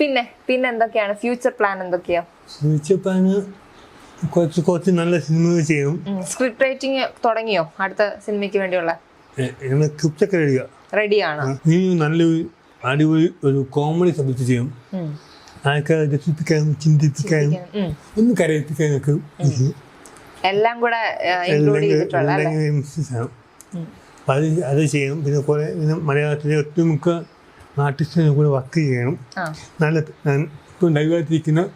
പിന്നെ പിന്നെ എന്തൊക്കെയാണ്? ഫ്യൂച്ചർ പ്ലാൻ എന്തൊക്കെയാ? ഫ്യൂച്ചർ പ്ലാൻ കുറച്ച് കുറച്ച് നല്ല സിനിമകൾ ചെയ്യും. സ്ക്രിപ്റ്റ് റൈറ്റിംഗ് തുടങ്ങിയോ? അടുത്ത സിനിമയ്ക്ക് വേണ്ടിയുള്ള? സ്ക്രിപ്റ്റ് ഒക്കെ റെഡിയാ റെഡിയാണ് നീ നല്ലൊരു അടിപൊളി ഒരു കോമഡി സബ്ജക്ട് ചെയ്യും. ആൾക്കാരെ രസിപ്പിക്കാനും ചിന്തിപ്പിക്കാനും ഒന്നും കരയിപ്പിക്കാനൊക്കെ. എല്ലാം കൂടെ അത് അത് ചെയ്യണം പിന്നെ കുറെ മലയാളത്തിലെ ഒട്ടുമിക്ക ആർട്ടിസ്റ്റിനെ കൂടെ വർക്ക് ചെയ്യണം. നല്ല ഇപ്പം ലൈവായിട്ടിരിക്കുന്ന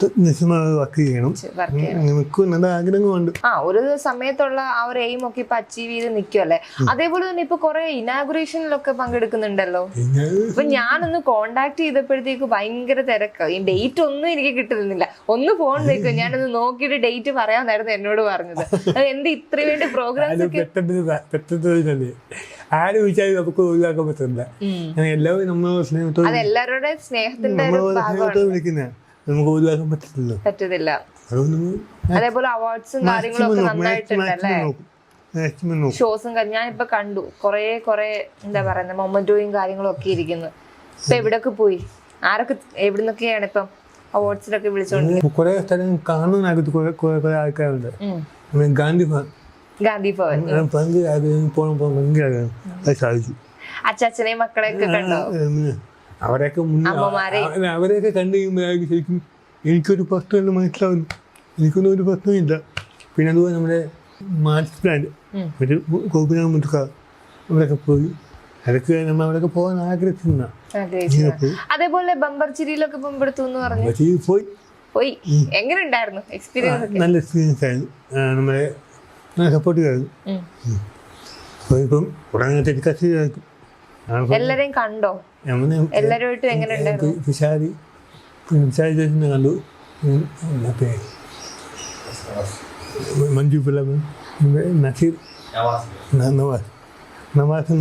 വർക്ക് ചെയ്യണം. നല്ല ആ ഒരു സമയത്തുള്ള ആ ഒരു എയിം ഒക്കെ ഇപ്പൊ അച്ചീവ് ചെയ്ത് നിൽക്കുമല്ലേ അതേപോലെ തന്നെ ഇപ്പൊ കുറെ ഇനാഗുറേഷനിലൊക്കെ പങ്കെടുക്കുന്നുണ്ടല്ലോ? ഇപ്പൊ അപ്പൊ ഞാനൊന്ന് കോണ്ടാക്ട് ചെയ്തപ്പോഴത്തേക്ക് ഭയങ്കര തിരക്ക്. ഈ ഡേറ്റ് ഒന്നും എനിക്ക് കിട്ടുന്നില്ല. ഒന്ന് ഫോൺ വെക്കും. ഞാനൊന്ന് നോക്കിയിട്ട് ഡേറ്റ് പറയാന്നായിരുന്നു എന്നോട് പറഞ്ഞത്. അത് എന്ത് ഇത്രയും വേണ്ടി പ്രോഗ്രാംസ് ഒക്കെ ആര് വിളിച്ചാലും നമുക്ക് ഒഴിവാക്കാൻ. അങ്ങനെ എല്ലാവരും നമ്മളെ സ്നേഹത്തോടെ വിളിക്കുന്ന. നമുക്ക് ഒഴിവാക്കാൻ പറ്റത്തില്ല. അതേപോലെ അവാർഡ്സും കാര്യങ്ങളൊക്കെ നന്നായിട്ടുണ്ടല്ലേ ഷോസും ഞാനിപ്പോ കണ്ടു. കൊറേ കൊറേ എന്താ പറയുന്നത് മൊമെന്റോയും കാര്യങ്ങളും ഒക്കെ ഇരിക്കുന്നു. ഇപ്പൊ എവിടൊക്കെ പോയി? ആരൊക്കെ എവിടുന്നൊക്കെയാണ് ഇപ്പം അവാർഡ്സിലൊക്കെ വിളിച്ചോണ്ട് കുറെ സ്ഥലം കാണുന്ന ആൾക്കാരുണ്ട്. ഗാന്ധി ഭവൻ. ഗാന്ധി ഭവൻ സാധിച്ചു. അച്ചാച്ചനെയും മക്കളെയൊക്കെ കണ്ടോ. അവരെയൊക്കെ അവരെയൊക്കെ കണ്ടു കഴിയുമ്പോഴായിരിക്കും ശരിക്കും എനിക്കൊരു പ്രശ്നമല്ല മനസ്സിലാവുന്നു. എനിക്കൊന്നും ഒരു പ്രശ്നമില്ല പിന്നെ അതുപോലെ നമ്മുടെ മാർച്ച് പ്ലാന്റ്. ഒരു ഗോപിനാഥ് മുട്ടുക അവിടെയൊക്കെ പോയി. അതൊക്കെ നമ്മൾ അവിടെയൊക്കെ പോകാൻ ആഗ്രഹിക്കുന്ന അതേപോലെ ബമ്പർ ചിരിയിലൊക്കെ പങ്കെടുത്തു എന്ന് പറഞ്ഞു. പോയി. പോയി. എങ്ങനെ ഉണ്ടായിരുന്നു എക്സ്പീരിയൻസ് നല്ല എക്സ്പീരിയൻസ് ആയിരുന്നു. ആ, നല്ല സപ്പോർട്ട് ആയിരുന്നു ഉം. അപ്പോൾ ഇപ്പം ഉടനെ ടെലികാസ്റ്റ് ചെയ്തായിരിക്കും എല്ലാരെയും കണ്ടോ? എല്ലാരുമായിട്ടും എങ്ങനെ ചേച്ചിനെ മഞ്ജു പിള്ള നസീർ നവാസ്. നവാസ്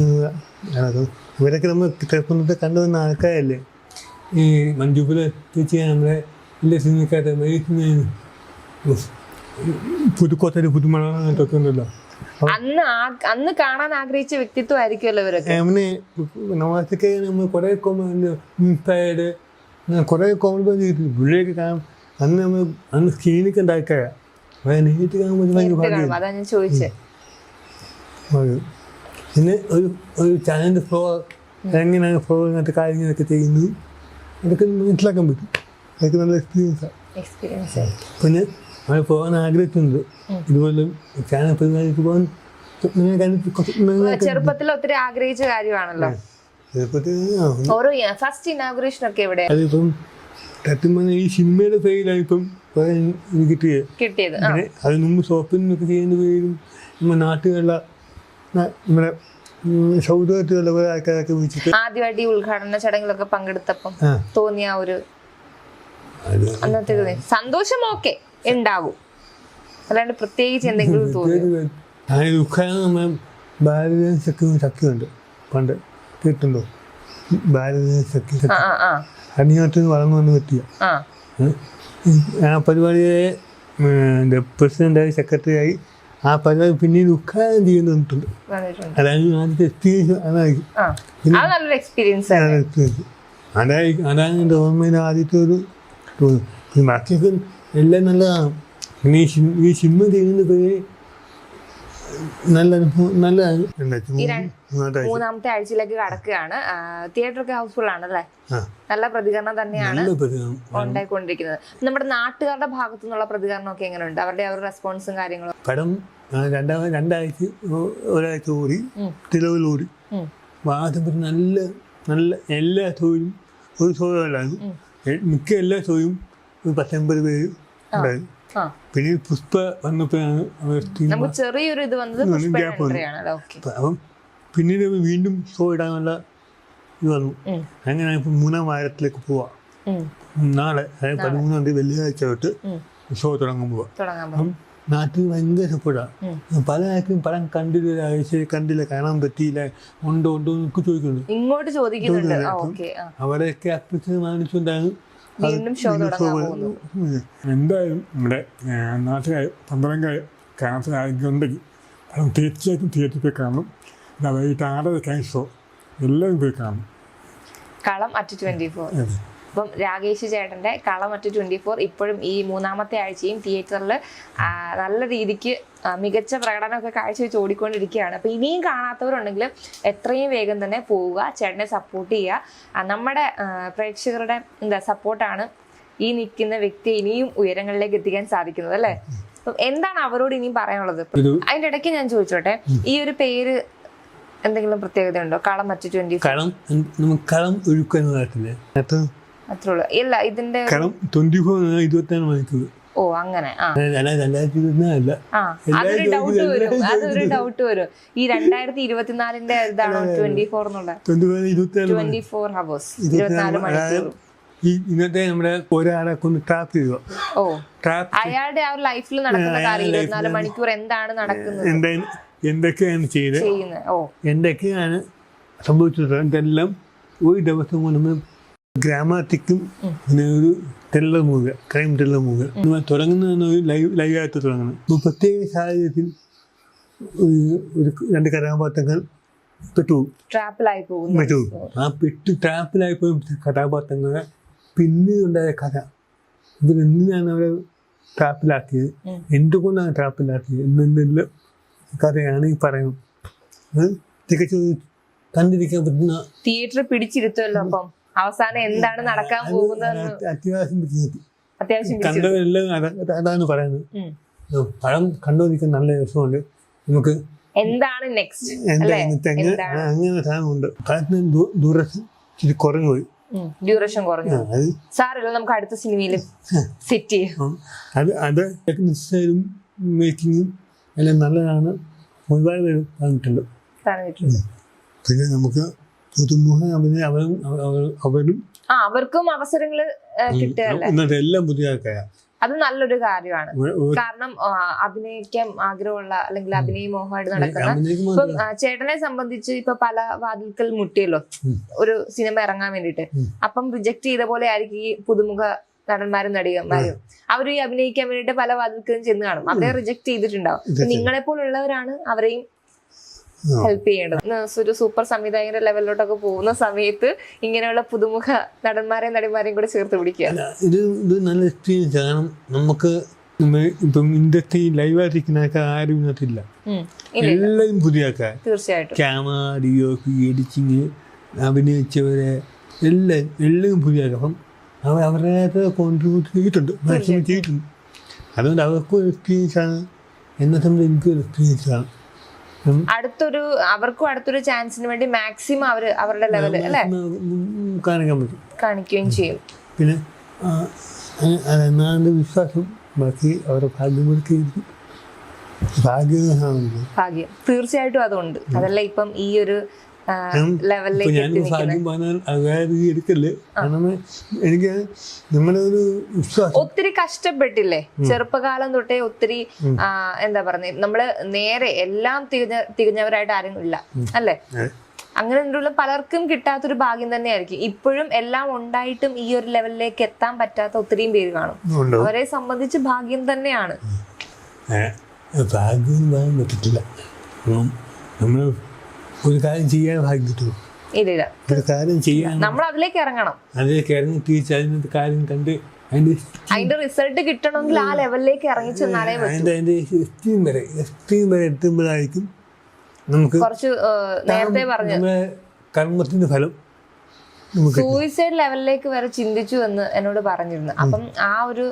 ഇവരൊക്കെ നമ്മൾ തിരക്കുന്നത്തെ കണ്ടുവന്ന ആൾക്കാരല്ലേ? ഈ മഞ്ജു പിള്ള ചേച്ചി നമ്മളെ ഇല്ല സിനിമക്കാരുടെ വൈകുന്നതിന് പുതുമഴ അങ്ങനത്തെ ഉണ്ടല്ലോ അന്ന് അന്ന് കാണാൻ ആഗ്രഹിച്ച വ്യക്തിത്വം ആയിരിക്കുമല്ലോ ഇവരൊക്കെ. അവന് നവാസൊക്കെ നമ്മൾ കുറേ കോമഡി ഇൻസ്പയർഡ് അങ്ങനെ കുറേ കോമഡി ചെയ്തിട്ടുണ്ട് പുള്ളിയൊക്കെ കാണാം അന്ന് നമ്മൾ അന്ന് സ്ക്രീനൊക്കെ ഉണ്ടാക്കുക നേരിട്ട് കാണുമ്പോൾ അതാ ഞാൻ ചോദിച്ചത് പിന്നെ ഒരു ഒരു ചാനലിന്റെ ഫ്ലോ എങ്ങനെയാണ് ഫ്ലോ അങ്ങനത്തെ കാര്യങ്ങളൊക്കെ ചെയ്യുന്നത്? അതൊക്കെ മനസ്സിലാക്കാൻ പറ്റും. അതൊക്കെ നല്ല എക്സ്പീരിയൻസാണ് എക്സ്പീരിയൻസ് പിന്നെ അവിടെ പോകാൻ ആഗ്രഹിക്കുന്നുണ്ട് ഇതുപോലെ ചാനൽ പരിപാടിക്ക് പോകാൻ ചെറുപ്പത്തിൽ ഒത്തിരി ആഗ്രഹിച്ച കാര്യമാണല്ലോ. ഓരോ ഫസ്റ്റ് ഇനാഗുറേഷൻ ഒക്കെ ഇവിടെ അതിപ്പം സത്യം പറഞ്ഞാൽ ഈ സിനിമയുടെ പേരിലാണ് ഇപ്പം കിട്ടിയത് കിട്ടിയത് പിന്നെ അതിന് മുമ്പ് ഷോപ്പിംഗ് ചെയ്യുന്ന പേരും നമ്മുടെ നാട്ടിലുള്ള ന- നമ്മുടെ ഉം, സൗദത്തിലുള്ള കുറെ ആൾക്കാരൊക്കെ വിളിച്ചിട്ട് ആദ്യമായിട്ട് ഈ ഉദ്ഘാടന ചടങ്ങിലൊക്കെ പങ്കെടുത്തപ്പം തോന്നിയ ഒരു അന്നത്തെ സന്തോഷം ഓക്കെ ഉണ്ടാകും അല്ലാണ്ട് പ്രത്യേകിച്ച് എന്തെങ്കിലും തോന്നി ഭാരതീയ സഖ്യ സഖ്യമുണ്ട് പണ്ട് കേട്ടുണ്ടോ അടിഞ്ഞോട്ട് വളർന്നു വന്ന് പറ്റിയ. ആ. പരിപാടിയെ പ്രസിഡന്റായി സെക്രട്ടറിയായി ആ പരിപാടി പിന്നീട് ഉദ്ഘാടനം ചെയ്യുന്നുണ്ട് അതായത് ആദ്യത്തെ എക്സ്പീരിയൻസ് അതായിരിക്കും. നല്ലൊരു എക്സ്പീരിയൻസ് അതായിരിക്കും അതാണ് ആദ്യത്തെ ഒരു ബാക്കിയൊക്കെ എല്ലാം നല്ലതാണ് നീ ഈ സിമ്മ ചെയ്യുന്നത് നല്ല നല്ലതാണ് മൂന്നാമത്തെ ആഴ്ചയിലേക്ക് കടക്കുകയാണ്. തിയേറ്റർ ഒക്കെ ഹൗസ്ഫുൾ ആണല്ലേ? നല്ല പ്രതികരണം തന്നെയാണ് നല്ല ഉണ്ടായിക്കൊണ്ടിരിക്കുന്നത്. നമ്മുടെ നാട്ടുകാരുടെ ഭാഗത്തു നിന്നുള്ള പ്രതികരണം ഒക്കെ എങ്ങനെയുണ്ട്? അവരുടെ അവരുടെ ഒരു റെസ്പോൺസും കാര്യങ്ങളും? പടം രണ്ടാമത് രണ്ടാഴ്ച ഒരാഴ്ച ഓടി. തിലവിൽ ഓടി ആദ്യം നല്ല നല്ല എല്ലാ ഷോയിലും ഒരു ഷോ അല്ലായിരുന്നു എ- മിക്ക എല്ലാ ഷോയും ഒരു പത്തൊമ്പത് പേര് പിന്നെ പുഷ്പ വന്നപ്പോഴാണ് ചെറിയൊരു ഇത് വന്നത് വന്നു. അപ്പം പിന്നീട് വീണ്ടും ഷോ ഇടാനുള്ള ഇത് വന്നു. അങ്ങനെ ഇപ്പം മൂന്നാം വാരത്തിലേക്ക് പോവാം. നാളെ അതായത് പതിമൂന്നാം തീയതി വെള്ളിയാഴ്ച തൊട്ട് ഷോ തുടങ്ങാൻ പോവാം. അപ്പം നാട്ടിൽ ഭയങ്കര സപ്പോർട്ടാണ് പല ആൾക്കും പടം കണ്ടില്ല ഒരാഴ്ച കണ്ടില്ല കാണാൻ പറ്റിയില്ല ഉണ്ടോ ഉണ്ടോ എന്നൊക്കെ ചോദിക്കുന്നുണ്ട്. ഇങ്ങോട്ട് ചോദിക്കുന്നുണ്ട്. മാനിച്ചുകൊണ്ടാണ് അത് വീണ്ടും ഷോ വീണ്ടും തുടങ്ങാൻ show പോകുന്നു. ഉം. എന്തായാലും നമ്മുടെ നാട്ടുകാർ പന്ത്രണ്ടായ കാണാത്ത ആഗ്രഹമുണ്ടെങ്കിൽ അത് തീർച്ചയായിട്ടും തിയേറ്ററിൽ പോയി കാണണം. വൈകിട്ട് ആറരയ്ക്കായി ഷോ എല്ലാവരും പോയി കാണണം. കളം അറ്റ് ട്വന്റി ഫോർ. അപ്പം രാകേഷ് ചേട്ടന്റെ കളമറ്റ് ട്വന്റി ഫോർ ഇപ്പോഴും ഈ മൂന്നാമത്തെ ആഴ്ചയും തിയേറ്ററിൽ നല്ല രീതിക്ക് മികച്ച പ്രകടനമൊക്കെ കാഴ്ചവെച്ച് ഓടിക്കൊണ്ടിരിക്കുകയാണ്. അപ്പം ഇനിയും കാണാത്തവരുണ്ടെങ്കിൽ എത്രയും വേഗം തന്നെ പോവുക ചേട്ടനെ സപ്പോർട്ട് ചെയ്യുക. നമ്മുടെ പ്രേക്ഷകരുടെ എന്താ സപ്പോർട്ടാണ് ഈ നിൽക്കുന്ന വ്യക്തിയെ ഇനിയും ഉയരങ്ങളിലേക്ക് എത്തിക്കാൻ സാധിക്കുന്നത് അല്ലേ? അപ്പം എന്താണ് അവരോട് ഇനിയും പറയാനുള്ളത്? അതിന്റെ ഇടയ്ക്ക് ഞാൻ ചോദിച്ചോട്ടെ ഈ ഒരു പേര് എന്തെങ്കിലും പ്രത്യേകത ഉണ്ടോ കളം മറ്റു ട്വന്റി കളം കളം ഒഴുക്കുന്നതായിട്ടില്ലേ അത്രേ ഉള്ളൂ ഇല്ല ഇതിന്റെ കാരണം ട്വന്റി ഫോർ ഇരുപത്തിനാല് മണിക്കൂർ. ഓ അങ്ങനെ ആ. അതൊരു ഡൗട്ട് വരും അതൊരു ഡൗട്ട് വരും. ഈ രണ്ടായിരത്തി ഇരുപത്തിനാലിന്റെ ഇതാണോ twenty four twenty four hours ഇരുപത്തിനാല് മണിക്കൂർ. ഈ ഇന്നത്തെ നമ്മുടെ ഒരാളെ കൊണ്ട് ട്രാപ്പ് ചെയ്യുക ഓ അയാളുടെ ആ ലൈഫിൽ നടക്കുന്ന കാര്യം ഇരുപത്തിനാല് എന്താണ് നടക്കുന്നത്? എന്താ എന്തൊക്കെയാണ് ചെയ്ത് ചെയ്യുന്നത്? ഓ. എന്തൊക്കെയാണ് സംഭവിച്ചത്? ഇതെല്ലാം ഒരു ദിവസം കൊണ്ട് ഗ്രാമാറ്റിക്കും പിന്നെ ഒരു thriller movie crime thriller movie തുടങ്ങുന്ന ഒരു ലൈവ് ലൈവായിട്ട് തുടങ്ങണം ഒരു പ്രത്യേക സാഹചര്യത്തിൽ ഒരു രണ്ട് കഥാപാത്രങ്ങൾ പെട്ടു. ട്രാപ്പിലായി പോകും പെട്ടു. ആ പെട്ട് ട്രാപ്പിലായി പോയ കഥാപാത്രങ്ങളെ പിന്നെ ഉണ്ടായ കഥ ഇവരെന്തിനാണ് അവരെ ട്രാപ്പിലാക്കിയത്. എന്തുകൊണ്ടാണ് ട്രാപ്പിലാക്കിയത് എന്നെല്ലാം കഥയാണ് ഈ പറയുന്നത്? തികച്ചു കണ്ടിരിക്കാൻ പറ്റുന്ന തിയേറ്റർ പിടിച്ചിരുത്തുമല്ലോ അപ്പം. അവസാനം എന്താണ് നടക്കാൻ പോകുന്നത് അത്യാവശ്യം അതാണ് പറയുന്നത്. നല്ല രസമുണ്ട് നമുക്ക് എന്താണ് നെക്സ്റ്റ് അങ്ങനെ സാധനമുണ്ട്. പഴത്തിന് കുറഞ്ഞു. പോയി ഡ്യൂറേഷൻ കുറഞ്ഞു സാറില്ല നമുക്ക് അടുത്ത സിനിമയിൽ സെറ്റ് ചെയ്യാം. ആ, അത് അത് ടെക്നിക്സും മേക്കിങ്ങും എല്ലാം നല്ലതാണ്. ഒരുപാട് പേര് പറഞ്ഞിട്ടുണ്ട്. പിന്നെ നമുക്ക് പുതുമുഖ അഭിനയ അവൻ അവനും അവർക്കും അവസരങ്ങൾ കിട്ടുകയല്ലേ? ഇന്നത്തെ എല്ലാം പുതിയ ആൾക്കാരാ അത് നല്ലൊരു കാര്യമാണ്. കാരണം അഭിനയിക്കാൻ ആഗ്രഹമുള്ള അല്ലെങ്കിൽ അഭിനയ മോഹമായിട്ട് നടക്കുന്ന ഇപ്പൊ ചേട്ടനെ സംബന്ധിച്ച് ഇപ്പൊ പല വാതിൽക്കൽ മുട്ടിയല്ലോ. ഒരു സിനിമ ഇറങ്ങാൻ വേണ്ടിട്ട്. അപ്പം റിജക്ട് ചെയ്ത പോലെ ആയിരിക്കും ഈ പുതുമുഖ നടന്മാരും നടികന്മാരും. അവർ ഈ അഭിനയിക്കാൻ വേണ്ടിട്ട് പല വാതിൽക്കലും ചെന്ന് കാണും. അവരെ റിജക്ട് ചെയ്തിട്ടുണ്ടാവും. നിങ്ങളെ പോലുള്ളവരാണ് അവരെയും. ഹെൽപ്പ് ചെയ്യേണ്ടത്. ഒരു സൂപ്പർ സംവിധായകന്റെ ലെവലിലോട്ടൊക്കെ പോകുന്ന സമയത്ത് ഇങ്ങനെയുള്ള പുതുമുഖ നടന്മാരെയും നടിമാരെയും കൂടെ ചേർത്ത് പിടിക്കുക. ഇത് ഇത് നല്ല എക്സ്പീരിയൻസ് കാരണം നമുക്ക് ഇപ്പം ഇൻഡസ്ട്രി ലൈവായിട്ടിരിക്കുന്നതൊക്കെ ആരും ഇതിനകത്തില്ല. എല്ലാം. എല്ലാവരും പുതിയ ആൾക്കാർ തീർച്ചയായിട്ടും. ക്യാമറ ഡിയോപി എഡിറ്റിങ് അഭിനയിച്ചവരെ എല്ലാം എല്ലാം പുതിയ ആൾക്കാർ അപ്പം അവർ അവരുടേതായ കോൺട്രിബ്യൂട്ട് ചെയ്തിട്ടുണ്ട്. മാക്സിമം ചെയ്തിട്ടുണ്ട്. അതുകൊണ്ട് അവർക്കും എക്സ്പീരിയൻസ് ആണ്. എന്നെ സംബന്ധിച്ച് എനിക്കും എക്സ്പീരിയൻസ് ആണ്. അടുത്തൊരു അവർക്കും അടുത്തൊരു ചാൻസിന് വേണ്ടി മാക്സിമം അവർ അവരുടെ ലെവൽ അല്ലേ? ഉം, കാണിക്കാൻ പറ്റും. കാണിക്കുകയും ചെയ്യും. പിന്നെ ആ, അ- അതെന്നാണ് എന്റെ വിശ്വാസം ബാക്കി അവരുടെ ഭാഗ്യം ഭാഗ്യം. തീർച്ചയായിട്ടും അതുണ്ട്. അതല്ല ഇപ്പം ഈ ഒരു ഇപ്പൊ ഞാൻ ഭാഗ്യം പറഞ്ഞാൽ അതായത് എടുക്കല്ലേ കാരണം എനിക്ക് നമ്മുടെ ഒരു വിശ്വാസം. ഒത്തിരി കഷ്ടപ്പെട്ടില്ലേ? ചെറുപ്പകാലം തൊട്ടേ ഒത്തിരി എന്താ പറയുന്നത് നമ്മൾ നേരെ എല്ലാം തികഞ്ഞ തികഞ്ഞവരായിട്ട് ആരും ഇല്ല. അല്ലേ? അങ്ങനെ ഉള്ള പലർക്കും കിട്ടാത്തൊരു ഭാഗ്യം തന്നെയായിരിക്കും. ഇപ്പോഴും എല്ലാം ഉണ്ടായിട്ടും ഈ ഒരു ലെവലിലേക്ക് എത്താൻ പറ്റാത്ത ഒത്തിരിയും പേര് കാണും. അവരെ സംബന്ധിച്ച് ഭാഗ്യം തന്നെയാണ്. ഭാഗ്യം പറ്റത്തില്ല നമ്മൾ ഒരു കാര്യം ചെയ്യാൻ ഭാഗ്യത്തുള്ളൂ ഇല്ല ഒരു കാര്യം ചെയ്യാൻ നമ്മൾ അതിലേക്ക് ഇറങ്ങണം. അതിലേക്ക് ഇറങ്ങി തിരിച്ച് അതിനകത്ത് കാര്യം കണ്ട് അതിന്റെ അതിന്റെ റിസൾട്ട് കിട്ടണമെങ്കിൽ ആ ലെവലിലേക്ക് ഇറങ്ങി ചെന്നാലേ വരെ എക്സ്ട്രീം വരെ എത്തുമ്പോഴായിരിക്കും നമുക്ക് കുറച്ച് നേരത്തെ പറഞ്ഞു ഫലം സൂയിസൈഡ് ലെവലിലേക്ക് വരെ ചിന്തിച്ചു എന്ന് എന്നോട് പറഞ്ഞിരുന്നു. അപ്പം ആ ഒരു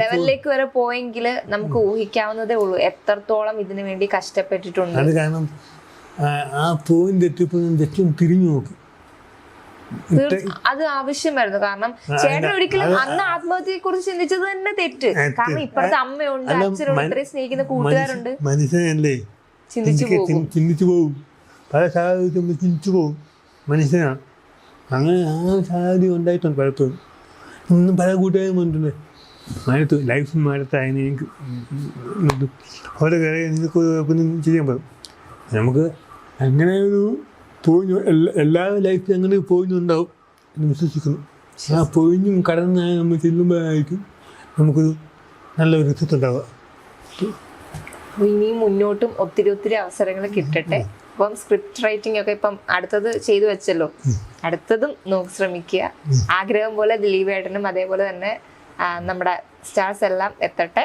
ലെവലിലേക്ക് വരെ പോയെങ്കിൽ നമുക്ക് ഊഹിക്കാവുന്നതേ ഉള്ളൂ. എത്രത്തോളം ഇതിനു വേണ്ടി കഷ്ടപ്പെട്ടിട്ടുണ്ട്. അത് കാരണം ആ- പോയിന്റ് എത്തിയപ്പോൾ ഞാൻ ജസ്റ്റ് തിരിഞ്ഞു നോക്കി അത് ആവശ്യമായിരുന്നു കാരണം ചേട്ടൻ ഒരിക്കലും അന്ന് ആത്മഹത്യയെ കുറിച്ച് ചിന്തിച്ചത് തന്നെ തെറ്റ് കാരണം ഇപ്പോഴത്തെ അമ്മയുണ്ട് അച്ഛനുണ്ട് ഇത്രയും സ്നേഹിക്കുന്ന കൂട്ടുകാരുണ്ട് മനുഷ്യനല്ലേ ചിന്തിച്ചു പോകും പല സാഹചര്യം ചിന്തിച്ചു പോകും മനുഷ്യനാണ് അങ്ങനെ ആ സാഹചര്യം ഉണ്ടായിട്ടുണ്ട് പലപ്പോഴും ഇന്നും പല കൂട്ടുകാരും വന്നിട്ടുണ്ട് മരത്ത് ലൈഫ് മരത്ത് അതിന് എനിക്ക് ഓരോ കാര്യം ഒന്നും ചെയ്യാൻ പറ്റും നമുക്ക് അങ്ങനെ ഒരു പോയിഞ്ഞു എല്ലാ ലൈഫിലും അങ്ങനെ പൊഴിഞ്ഞുണ്ടാവും എന്ന് വിശ്വസിക്കുന്നു. ആ പോയിഞ്ഞും കടന്ന് നമ്മൾ ചെല്ലുമ്പോഴായിരിക്കും നമുക്കൊരു നല്ലൊരു റിസൾട്ട് ഉണ്ടാവുക. ഇനിയും മുന്നോട്ടും ഒത്തിരി ഒത്തിരി അവസരങ്ങൾ കിട്ടട്ടെ. അപ്പം സ്ക്രിപ്റ്റ് റൈറ്റിംഗ് ഒക്കെ ഇപ്പം അടുത്തത് ചെയ്തു വെച്ചല്ലോ. അടുത്തതും നോക്കി ശ്രമിക്കുക. ആഗ്രഹം പോലെ ദിലീപ് ഏട്ടനും അതേപോലെ തന്നെ നമ്മുടെ സ്റ്റാർസ് എല്ലാം എത്തട്ടെ.